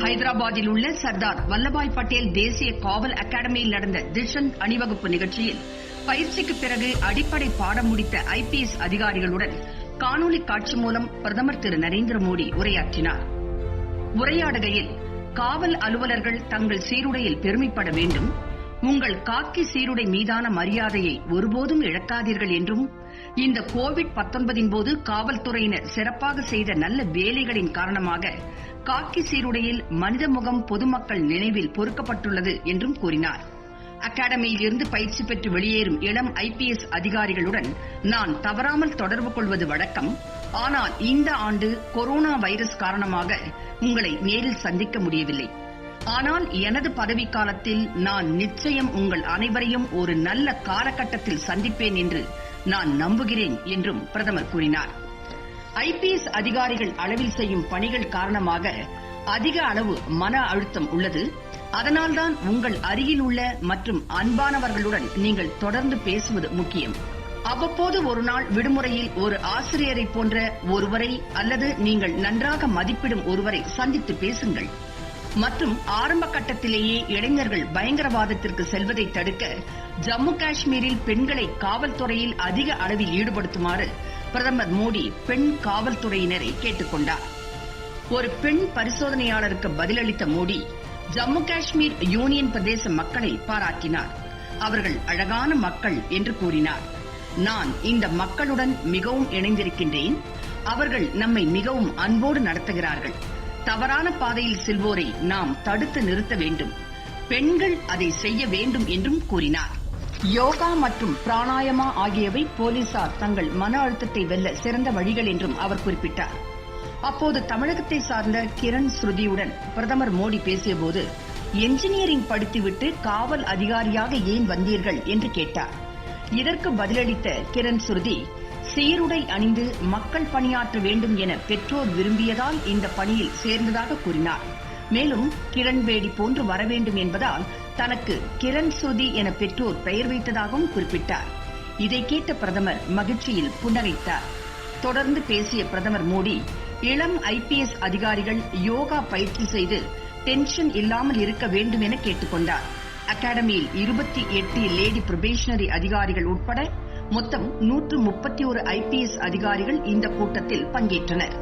ஹைதராபாத்தில் உள்ள சர்தார் வல்லபாய் பட்டேல் தேசிய காவல் அகாடமியில் நடந்த திஷந்த் அணிவகுப்பு நிகழ்ச்சியில் பயிற்சிக்கு பிறகு அடிப்படை பாடம் முடித்த ஐபிஎஸ் அதிகாரிகளுடன் காணொலி காட்சி மூலம் பிரதமர் திரு நரேந்திர மோடி உரையாற்றினார். உரையாடுகையில் காவல் அலுவலர்கள் தங்கள் சீருடையில் பெருமைப்பட வேண்டும் உங்கள் காக்கி சீருடை மீதான மரியாதையை ஒருபோதும் இழக்காதீர்கள் என்றும் இந்த கோவிட் 19 போது காவல்துறையினர் சிறப்பாக செய்த நல்ல வேலைகளின் காரணமாக காக்கி சீருடையில் மனித முகம் பொதுமக்கள் நினைவில் பொறுக்கப்பட்டுள்ளது என்றும் கூறினார். அகாடமியில் இருந்து பயிற்சி பெற்று வெளியேறும் இளம் ஐபிஎஸ் அதிகாரிகளுடன் நான் தவறாமல் தொடர்பு கொள்வது வழக்கம். ஆனால் இந்த ஆண்டு கொரோனா வைரஸ் காரணமாக உங்களை நேரில் சந்திக்க முடியவில்லை. ஆனால் எனது பதவிக்காலத்தில் நான் நிச்சயம் உங்கள் அனைவரையும் ஒரு நல்ல காலகட்டத்தில் சந்திப்பேன் என்று நான் நம்புகிறேன் என்றும் பிரதமர் கூறினார். ஐபிஎஸ் அதிகாரிகள் அளவில் செய்யும் பணிகள் காரணமாக அதிக அளவு மன அழுத்தம் உள்ளது. அதனால்தான் உங்கள் அருகில் உள்ள மற்றும் அன்பானவர்களுடன் நீங்கள் தொடர்ந்து பேசுவது முக்கியம். அவ்வப்போது ஒரு நாள் விடுமுறையில் ஒரு ஆசிரியரை போன்ற ஒருவரை அல்லது நீங்கள் நன்றாக மதிப்பிடும் ஒருவரை சந்தித்து பேசுங்கள். மற்றும் ஆரம்ப கட்டத்திலேயே இளைஞர்கள் பயங்கரவாதத்திற்கு செல்வதை தடுக்க ஜம்மு காஷ்மீரில் பெண்களை காவல்துறையில் அதிக அளவில் ஈடுபடுத்துமாறு பிரதமர் மோடி பெண் காவல்துறையினரை கேட்டுக் கொண்டார் ஒரு பெண் பரிசோதனையாளருக்கு பதிலளித்த மோடி ஜம்மு காஷ்மீர் யூனியன் பிரதேச மக்களை பாராட்டினார். அவர்கள் அழகான மக்கள் என்று கூறினார். நான் இந்த மக்களுடன் மிகவும் இணைந்திருக்கின்றேன். அவர்கள் நம்மை மிகவும் அன்போடு நடத்துகிறார்கள். தவறான பாதையில் செல்வோரை நாம் தடுத்து நிறுத்த வேண்டும். பெண்கள் அதை செய்ய வேண்டும் என்றும் கூறினார். யோகா மற்றும் பிராணாயமா ஆகியவை போலீசார் தங்கள் மன அழுத்தத்தை வெல்ல சிறந்த வழிகள் என்றும் அவர் குறிப்பிட்டார். அப்போது தமிழகத்தை சார்ந்த கிரண் ஸ்ருதியுடன் பிரதமர் மோடி பேசியபோது என்ஜினியரிங் படித்துவிட்டு காவல் அதிகாரியாக ஏன் வந்தீர்கள்? என்று கேட்டார். இதற்கு பதிலளித்த கிரண் ஸ்ருதி சீருடை அணிந்து மக்கள் பணியாற்ற வேண்டும் என பெற்றோர் விரும்பியதால் இந்த பணியில் சேர்ந்ததாக கூறினார். மேலும் கிரண்பேடி போன்று வர வேண்டும் என்பதால் தனக்கு கிரண் சுதி என பெற்றோர் பெயர் வைத்ததாகவும் குறிப்பிட்டார். இதை கேட்ட பிரதமர் மகிழ்ச்சியில் புன்னகைத்தார். தொடர்ந்து பேசிய பிரதமர் மோடி இளம் ஐபிஎஸ் அதிகாரிகள் யோகா பயிற்சி செய்து டென்ஷன் இல்லாமல் இருக்க வேண்டும் என கேட்டுக்கொண்டார். அகாடமியில் இருபத்தி எட்டு லேடி புரொபேஷனரி அதிகாரிகள் உட்பட மொத்தம் நூற்று முப்பத்தி ஒரு ஐபிஎஸ் அதிகாரிகள் இந்த கூட்டத்தில் பங்கேற்றனர்.